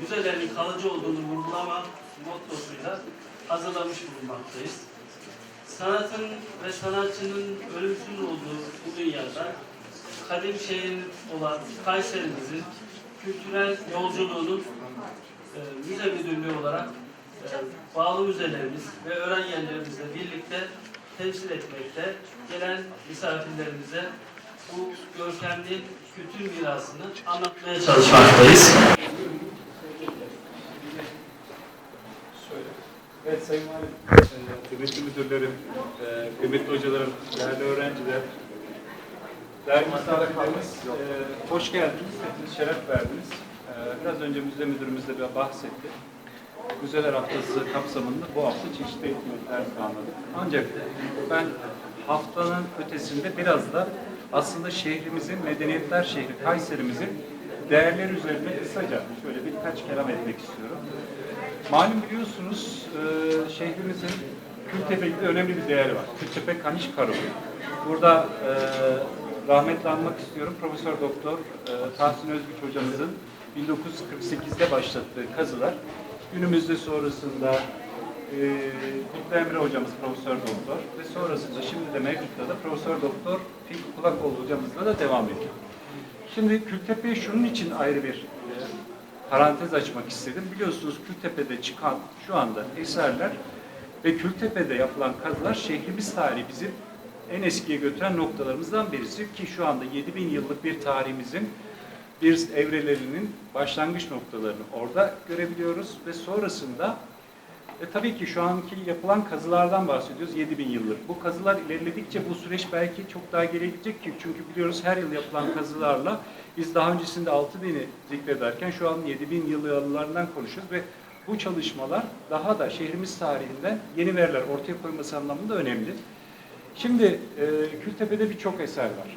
müzelerin kalıcı olduğunu vurgulama mottosuyla hazırlamış bulunmaktayız. Sanatın ve sanatçının ölümsüz olduğu bu dünyada kadim şehir olan Kayserimizin kültürel yolculuğunun e, müze müdürlüğü olarak e, bağlı müzelerimiz ve öğren yerlerimizle birlikte temsil etmekte. Gelen misafirlerimize bu görkemli kültür mirasını anlatmaya çalışmaktayız. Evet Sayın Valim, e, kıymetli müdürlerim, e, kıymetli hocalarım, değerli öğrenciler, değerli misafirlerimiz, e, hoş geldiniz, hepiniz şeref verdiniz. Biraz önce müze müdürümüz de bahsetti. Müzeler Haftası kapsamında bu hafta çeşitli etkinlikler planladık. Ancak ben haftanın ötesinde biraz da aslında şehrimizin, medeniyetler şehri Kayserimizin değerleri üzerine kısaca şöyle birkaç kelam etmek istiyorum. Malum biliyorsunuz e, şehrimizin Kültepe'de önemli bir değeri var. Kültepe Kaniş Karu. Burada e, rahmetle anmak istiyorum. Profesör Doktor e, Tahsin Özgüç hocamızın 1948'de başlattığı kazılar günümüzde sonrasında e, Kutlu Emre hocamız Profesör Doktor ve sonrasında şimdi de mevcutta da Profesör Doktor Fikri Kulakoğlu hocamızla da devam ediyor. Şimdi Kültepe'yi şunun için ayrı bir e, parantez açmak istedim. Biliyorsunuz Kültepe'de çıkan şu anda eserler ve Kültepe'de yapılan kazılar şehrimiz tarihi bizim en eskiye götüren noktalarımızdan birisi ki şu anda 7000 yıllık bir tarihimizin bir evrelerinin başlangıç noktalarını orada görebiliyoruz ve sonrasında e, tabii ki şu anki yapılan kazılardan bahsediyoruz 7000 yıllık. Bu kazılar ilerledikçe bu süreç belki çok daha geriye ki çünkü biliyoruz her yıl yapılan kazılarla biz daha öncesinde 6000'i zikrederken şu an 7000 yıllarından konuşuyoruz ve bu çalışmalar daha da şehrimiz tarihinden yeni veriler ortaya koyması anlamında önemli. Şimdi e, Kültepe'de birçok eser var.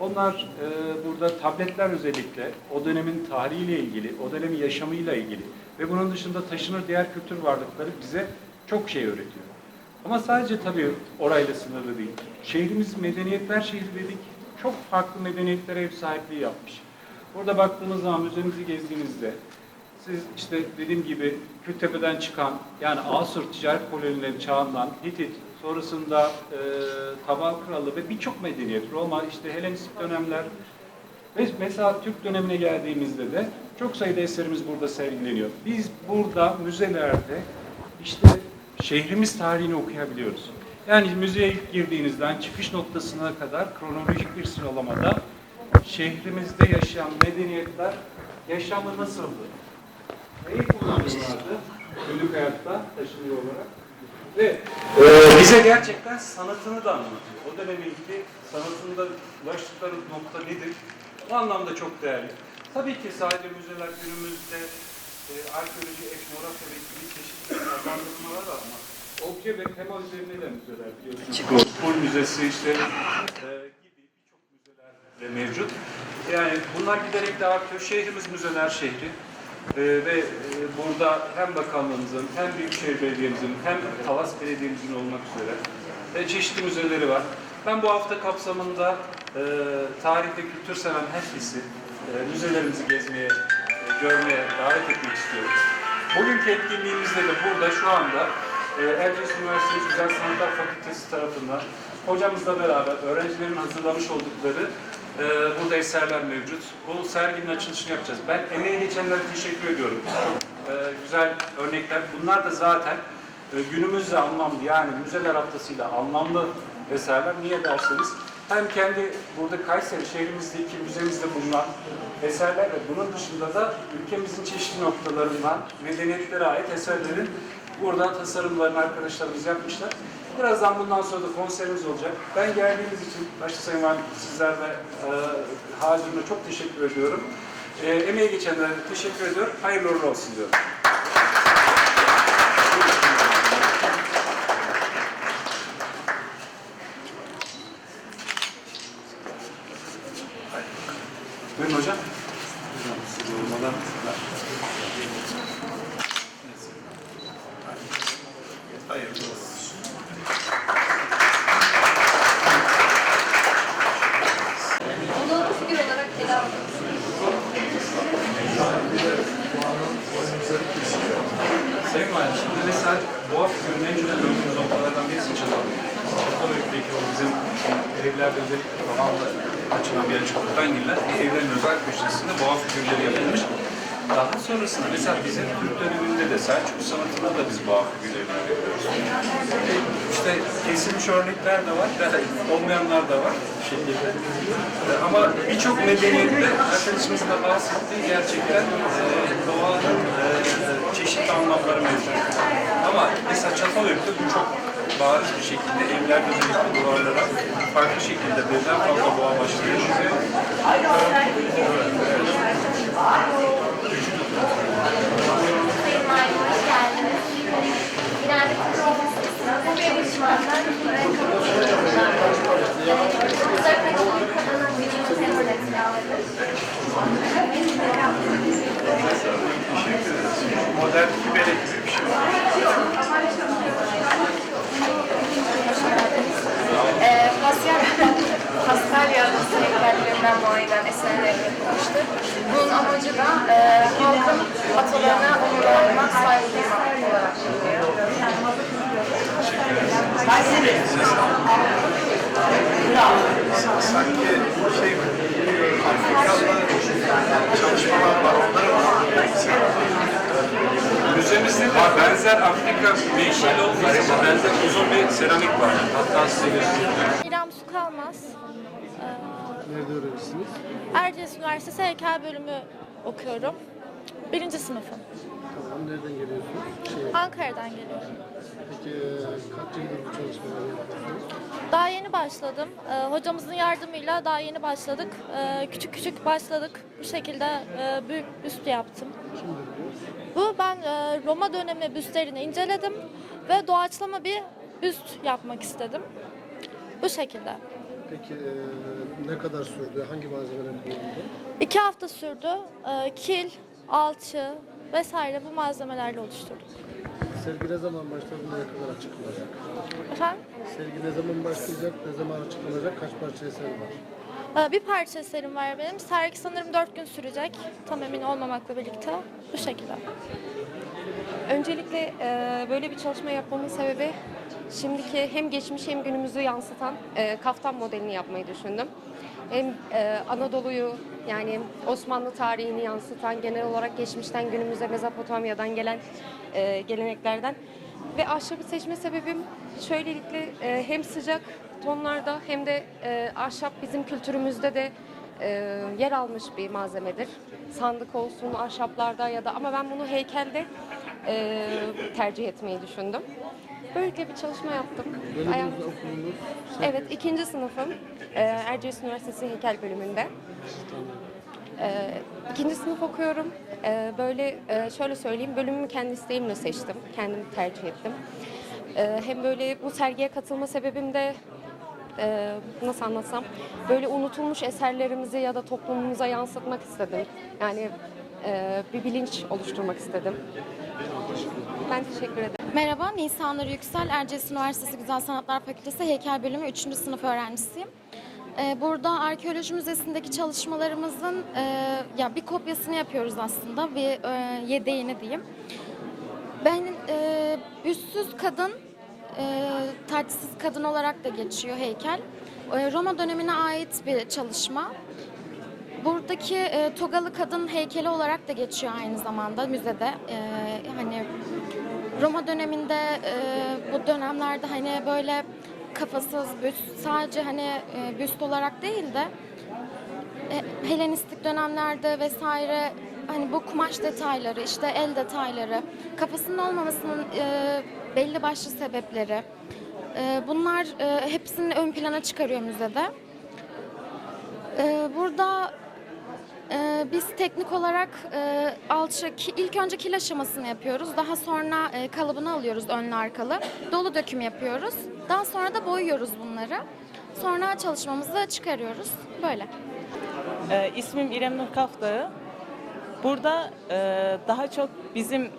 Onlar e, burada tabletler özellikle o dönemin tarihiyle ilgili, o dönemin yaşamıyla ilgili ve bunun dışında taşınır diğer kültür varlıkları bize çok şey öğretiyor. Ama sadece tabii orayla sınırlı değil. Şehrimiz medeniyetler şehri dedik. Çok farklı medeniyetlere ev sahipliği yapmış. Burada baktığımız zaman müzemizi gezdiğinizde siz işte dediğim gibi Kültepe'den çıkan yani Asur ticaret kolonileri çağından Hitit, sonrasında e, Taban Kralı ve birçok medeniyet, Roma, işte Helenistik dönemler ve mesela Türk dönemine geldiğimizde de çok sayıda eserimiz burada sergileniyor. Biz burada müzelerde işte şehrimiz tarihini okuyabiliyoruz. Yani müzeye ilk girdiğinizden çıkış noktasına kadar kronolojik bir sıralamada şehrimizde yaşayan medeniyetler yaşamı nasıldı? Neyi kullanıyorlardı günlük hayatta taşınıyor olarak? Ve e, bize gerçekten sanatını da anlatıyor. O döneminki sanatında ulaştıkları nokta nedir? O anlamda çok değerli. Tabii ki sadece müzeler günümüzde e, arkeoloji, etnografya ve gibi çeşitli adlandırmalar var ama obje ve tema üzerine de müzeler biliyorsunuz. Full Müzesi işte e, gibi birçok müzeler de mevcut. Yani bunlar giderek de artıyor. Şehrimiz müzeler şehri. Ee, ve e, burada hem bakanlığımızın, hem Büyükşehir Belediye'mizin, hem Talas Belediye'mizin olmak üzere e, çeşitli müzeleri var. Ben bu hafta kapsamında e, tarih ve kültür seven herkesi e, müzelerimizi gezmeye, e, görmeye davet etmek istiyorum. Bugünkü etkinliğimizde de burada şu anda e, Erciyes Üniversitesi Güzel Sanatlar Fakültesi tarafından hocamızla beraber öğrencilerin hazırlamış oldukları e, burada eserler mevcut. Bu serginin açılışını yapacağız. Ben emeği geçenlere teşekkür ediyorum. E, güzel örnekler. Bunlar da zaten e, günümüzde anlamlı yani müzeler haftasıyla anlamlı eserler. Niye derseniz hem kendi burada Kayseri şehrimizdeki müzemizde bulunan eserler ve bunun dışında da ülkemizin çeşitli noktalarından medeniyetlere ait eserlerin burada tasarımlarını arkadaşlarımız yapmışlar. Birazdan bundan sonra da konserimiz olacak. Ben geldiğiniz için başta Sayın Valim sizler ve e, Hacim'e çok teşekkür ediyorum. E, emeği geçenlere teşekkür ediyorum. Hayırlı uğurlu olsun diyorum. Buyurun hocam. Hocam sizi olmadan... Hayırlı olsun. Onu figür olarak tedavi Sayın Valim, şimdi mesela boğa figürünün en önemli noktalardan birisi çalan. Orta boyuttaki o bizim evlerde özellikle tamamlı açılan bir açık girilen evlerin özel köşesinde boğa figürleri yapılmış. Daha sonrasında mesela bizim Türk döneminde de Selçuklu sanatında da biz boğa figürlerini görüyoruz. İşte kesilmiş örnekler de var, olmayanlar da var. Ama birçok medeniyette arkadaşımızın da bahsettiği gerçekten e, doğanın e, çeşitli anlamları mevcut. Ama mesela Çatalhöyük'te bu çok bariz bir şekilde evlerde özellikle duvarlara farklı şekilde birden fazla boğa başlıyor. Sayın Valim hoş geldiniz. Genelde bu çalışmadan buraya katılıyorum. Özellikle kadının bilim sembolü etrafıdır. Modern kibelek gibi bir şey. Ee, Pascal, Paskalya heykelerinden muayenen eserleri yapılmıştır. Bunun amacı da e, halkın atalarına onurlandırmak, saygı duymak olarak bulunuyor. Sanki şey Afrikalı çalışmalar var. Onları mı Müzemizde de benzer Afrika menşeli olmasa da benzer uzun bir seramik var. Hatta size göstereyim. İrem Su Kalmaz. Nerede öğrencisiniz? Erciyes Üniversitesi Heykel Bölümü okuyorum. Birinci sınıfım. Tamam, nereden geliyorsunuz? Şey, Ankara'dan geliyorum. peki e, kaç yıldır bu çalışmaları yapıyorsunuz? Daha yeni başladım. Ee, hocamızın yardımıyla daha yeni başladık. Ee, küçük küçük başladık. Bu şekilde e, büyük büst yaptım. Kimdir bu? Bu ben e, Roma dönemi büstlerini inceledim ve doğaçlama bir büst yapmak istedim. Bu şekilde. Peki e, ne kadar sürdü? Hangi malzemeler kullanıldı? İki hafta sürdü. Ee, kil, alçı vesaire bu malzemelerle oluşturduk. Sergi ne zaman başladı? Ne kadar açıklanacak? Efendim? Sergi ne zaman başlayacak? Ne zaman açıklanacak? Kaç parça eser var? Ee, Bir parça eserim var benim. Sergi sanırım dört gün sürecek. Tam emin olmamakla birlikte. Bu şekilde. Öncelikle e, böyle bir çalışma yapmamın sebebi şimdiki hem geçmiş hem günümüzü yansıtan e, kaftan modelini yapmayı düşündüm. Hem e, Anadolu'yu yani Osmanlı tarihini yansıtan genel olarak geçmişten günümüze Mezopotamya'dan gelen e, geleneklerden ve ahşabı seçme sebebim şöylelikle e, hem sıcak tonlarda hem de e, ahşap bizim kültürümüzde de e, yer almış bir malzemedir. Sandık olsun, ahşaplarda ya da ama ben bunu heykelde e, tercih etmeyi düşündüm. Böylelikle bir çalışma yaptım. Ayağım- Evet, ikinci sınıfım. Ee, Erciyes Üniversitesi Heykel Bölümünde. Ee, ikinci sınıf okuyorum. Ee, böyle e, şöyle söyleyeyim, bölümümü kendi isteğimle seçtim. Kendim tercih ettim. Hem böyle bu sergiye katılma sebebim de e, nasıl anlatsam, böyle unutulmuş eserlerimizi ya da toplumumuza yansıtmak istedim. Yani e, bir bilinç oluşturmak istedim. Ben teşekkür ederim. Merhaba, Nisanur Yüksel, Erciyes Üniversitesi Güzel Sanatlar Fakültesi Heykel Bölümü 3. sınıf öğrencisiyim. Ee, Burada Arkeoloji Müzesi'ndeki çalışmalarımızın e, ya bir kopyasını yapıyoruz aslında, bir e, yedeğini diyeyim. Ben e, büstsüz kadın, e, kadın olarak da geçiyor heykel. E, Roma dönemine ait bir çalışma. Buradaki togalı kadın heykeli olarak da geçiyor aynı zamanda müzede. E, hani Roma döneminde bu dönemlerde hani böyle kafasız büst sadece hani e, büst olarak değil de e, Helenistik dönemlerde vesaire hani bu kumaş detayları işte el detayları kafasının olmamasının e, belli başlı sebepleri e, bunlar e, hepsini ön plana çıkarıyor müzede. E, burada biz teknik olarak e, alçı, ilk önce kil aşamasını yapıyoruz. Daha sonra e, kalıbını alıyoruz önlü arkalı. Dolu döküm yapıyoruz. Daha sonra da boyuyoruz bunları. Sonra çalışmamızı çıkarıyoruz. Böyle. Ee, ismim İrem Nur Kaftağı. Burada e, daha çok bizim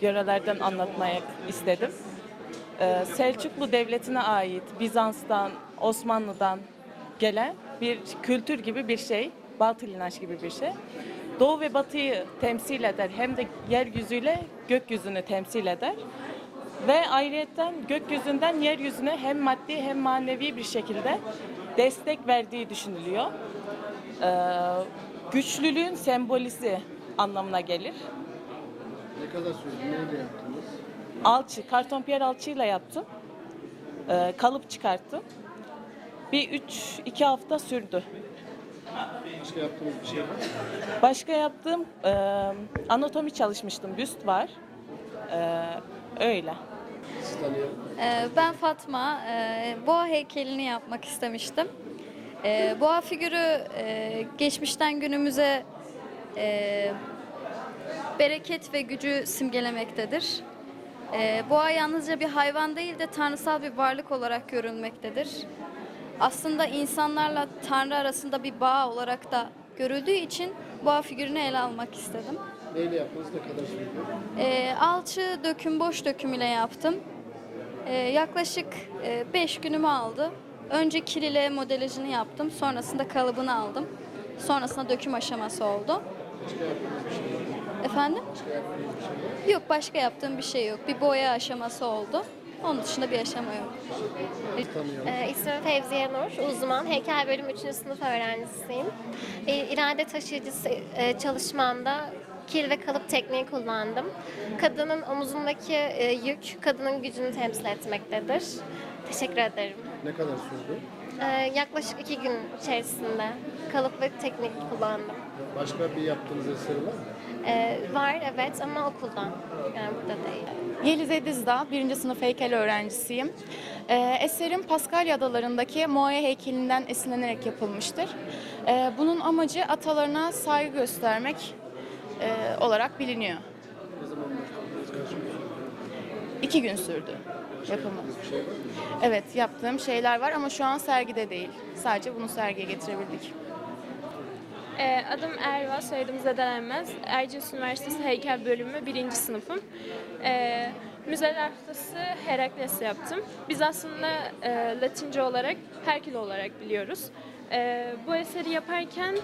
yörelerden anlatmaya istedim. Ee, Selçuklu Devleti'ne ait Bizans'tan, Osmanlı'dan gelen bir kültür gibi bir şey. Batıl inanç gibi bir şey. Doğu ve batıyı temsil eder. Hem de yeryüzüyle gökyüzünü temsil eder. Ve ayrıyetten gökyüzünden yeryüzüne hem maddi hem manevi bir şekilde destek verdiği düşünülüyor. Ee, güçlülüğün sembolisi anlamına gelir. Ne kadar sürdü? Neyle yaptınız? Alçı, karton piyer alçıyla yaptım. Ee, kalıp çıkarttım. Bir üç, iki hafta sürdü. Başka yaptığınız bir şey var mı? Başka yaptığım e, anatomi çalışmıştım. Büst var. Ee, öyle. Siz tanıyalım. Ee, Ben Fatma. Ee, Boğa heykelini yapmak istemiştim. Ee, Boğa figürü e, geçmişten günümüze e, bereket ve gücü simgelemektedir. Ee, Boğa yalnızca bir hayvan değil de tanrısal bir varlık olarak görülmektedir. Aslında insanlarla Tanrı arasında bir bağ olarak da görüldüğü için boğa figürünü ele almak istedim. Neyle yaptınız? Ne kadar sürdü? Ee, alçı döküm boş döküm ile yaptım. Ee, yaklaşık 5 günümü aldı. Önce kilile modelajını yaptım. Sonrasında kalıbını aldım. Sonrasında döküm aşaması oldu. Başka yaptığınız bir şey? Efendim? Başka yaptığınız bir şey mı? Yok başka yaptığım bir şey yok. Bir boya aşaması oldu. Onun dışında bir aşama yok. Ee, İsmim Fevziye Nur, uzman. Heykel bölüm 3. sınıf öğrencisiyim. Ee, irade taşıyıcısı e, çalışmamda kil ve kalıp tekniği kullandım. Kadının omuzundaki e, yük, kadının gücünü temsil etmektedir. Teşekkür ederim. Ne kadar sürdü? Ee, yaklaşık iki gün içerisinde kalıp ve teknik kullandım. Başka bir yaptığınız eseri var mı? Ee, var evet ama okuldan, yani burada değil. Yeliz Edizda, birinci sınıf heykel öğrencisiyim. Ee, eserim Paskalya Adaları'ndaki Moe heykelinden esinlenerek yapılmıştır. Ee, bunun amacı atalarına saygı göstermek e, olarak biliniyor. İki gün sürdü yapımı. Evet, yaptığım şeyler var ama şu an sergide değil. Sadece bunu sergiye getirebildik. Ee, adım Erva, soyadım Zedelenmez. Erciyes Üniversitesi Heykel Bölümü birinci sınıfım. Ee, müzeler haftası Herakles yaptım. Biz aslında e, Latince olarak Herkül olarak biliyoruz. Ee, bu eseri yaparken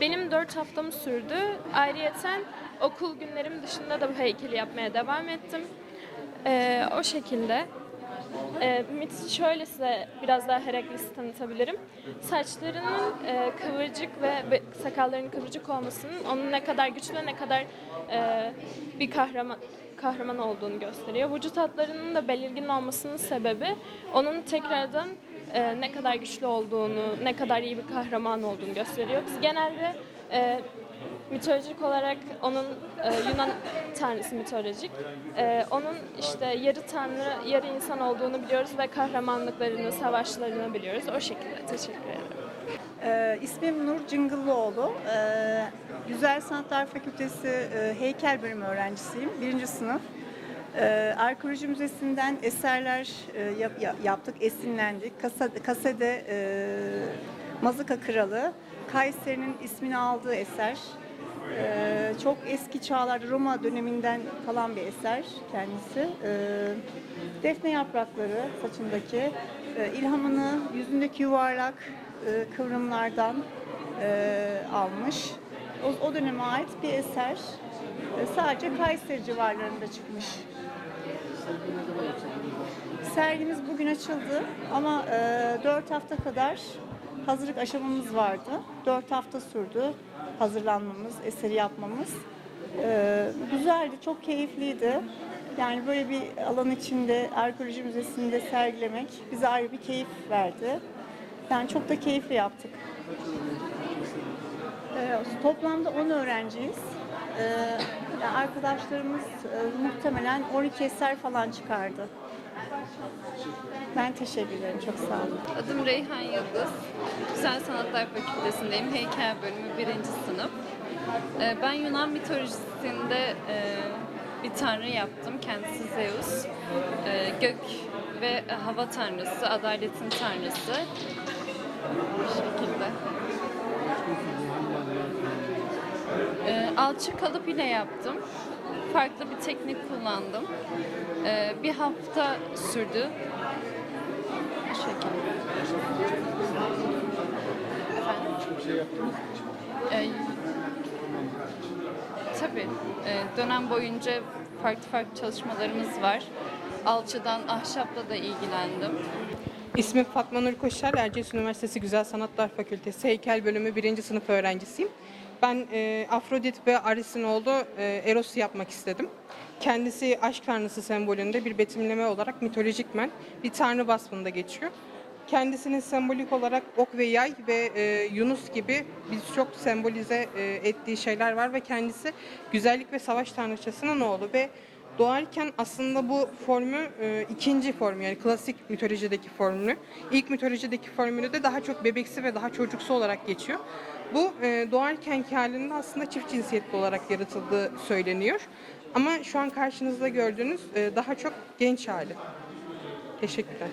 benim dört haftamı sürdü. Ayrıyeten okul günlerim dışında da bu heykeli yapmaya devam ettim. Ee, o şekilde. E, mit şöyle size biraz daha Herakles'i tanıtabilirim. Saçlarının e, kıvırcık ve sakallarının kıvırcık olmasının onun ne kadar güçlü ne kadar e, bir kahraman kahraman olduğunu gösteriyor. Vücut hatlarının da belirgin olmasının sebebi onun tekrardan e, ne kadar güçlü olduğunu, ne kadar iyi bir kahraman olduğunu gösteriyor. Biz genelde e, mitolojik olarak onun e, Yunan tanrısı mitolojik. E, onun işte yarı tanrı, yarı insan olduğunu biliyoruz ve kahramanlıklarını, savaşlarını biliyoruz. O şekilde teşekkür ederim. Ee, ismim Nur Cıngıllıoğlu. Ee, Güzel Sanatlar Fakültesi e, Heykel Bölümü öğrencisiyim. Birinci sınıf. Ee, Arkeoloji Müzesi'nden eserler e, yap- ya- yaptık, esinlendik. Kasede e, Mazıka Kralı, Kayseri'nin ismini aldığı eser. Ee, çok eski çağlarda Roma döneminden kalan bir eser kendisi. Ee, defne yaprakları saçındaki e, ilhamını yüzündeki yuvarlak e, kıvrımlardan almış. O, o döneme ait bir eser. Sadece Kayseri civarlarında çıkmış. Sergi ne zaman açıldınız? Sergimiz bugün açıldı ama e, 4 hafta kadar hazırlık aşamamız vardı. 4 hafta sürdü hazırlanmamız, eseri yapmamız. E, güzeldi, çok keyifliydi. Yani böyle bir alan içinde, arkeoloji müzesinde sergilemek bize ayrı bir keyif verdi. Yani çok da keyifli yaptık. E, toplamda 10 öğrenciyiz. E, arkadaşlarımız e, muhtemelen 12 eser falan çıkardı. Ben teşekkür ederim. Çok sağ olun. Adım Reyhan Yıldız. Güzel Sanatlar Fakültesi'ndeyim. Heykel bölümü birinci sınıf. Ee, Ben Yunan mitolojisinde e, bir tanrı yaptım. Kendisi Zeus. Ee, Gök ve hava tanrısı, adaletin tanrısı. Bu şekilde. Ee, Alçı kalıp ile yaptım. Farklı bir teknik kullandım. Ee, Bir hafta sürdü. Bu şekilde. Tabii. Ee, dönem boyunca farklı farklı çalışmalarımız var. alçıdan, ahşapla da ilgilendim. İsmim Fatma Nur Koşar, Erciyes Üniversitesi Güzel Sanatlar Fakültesi Heykel Bölümü 1. sınıf öğrencisiyim. Ben e, Afrodit ve Aris'in e, Eros'u yapmak istedim. Kendisi aşk tanrısı sembolünde bir betimleme olarak mitolojikmen bir tanrı vasfında geçiyor. Kendisinin sembolik olarak ok ve yay ve e, Yunus gibi birçok sembolize e, ettiği şeyler var ve kendisi güzellik ve savaş tanrıçasının oğlu ve doğarken aslında bu formü e, ikinci form yani klasik mitolojideki formülü. İlk mitolojideki formülü de daha çok bebeksi ve daha çocuksu olarak geçiyor. Bu e, doğarkenki halinde aslında çift cinsiyetli olarak yaratıldığı söyleniyor. Ama şu an karşınızda gördüğünüz e, daha çok genç hali. Teşekkürler.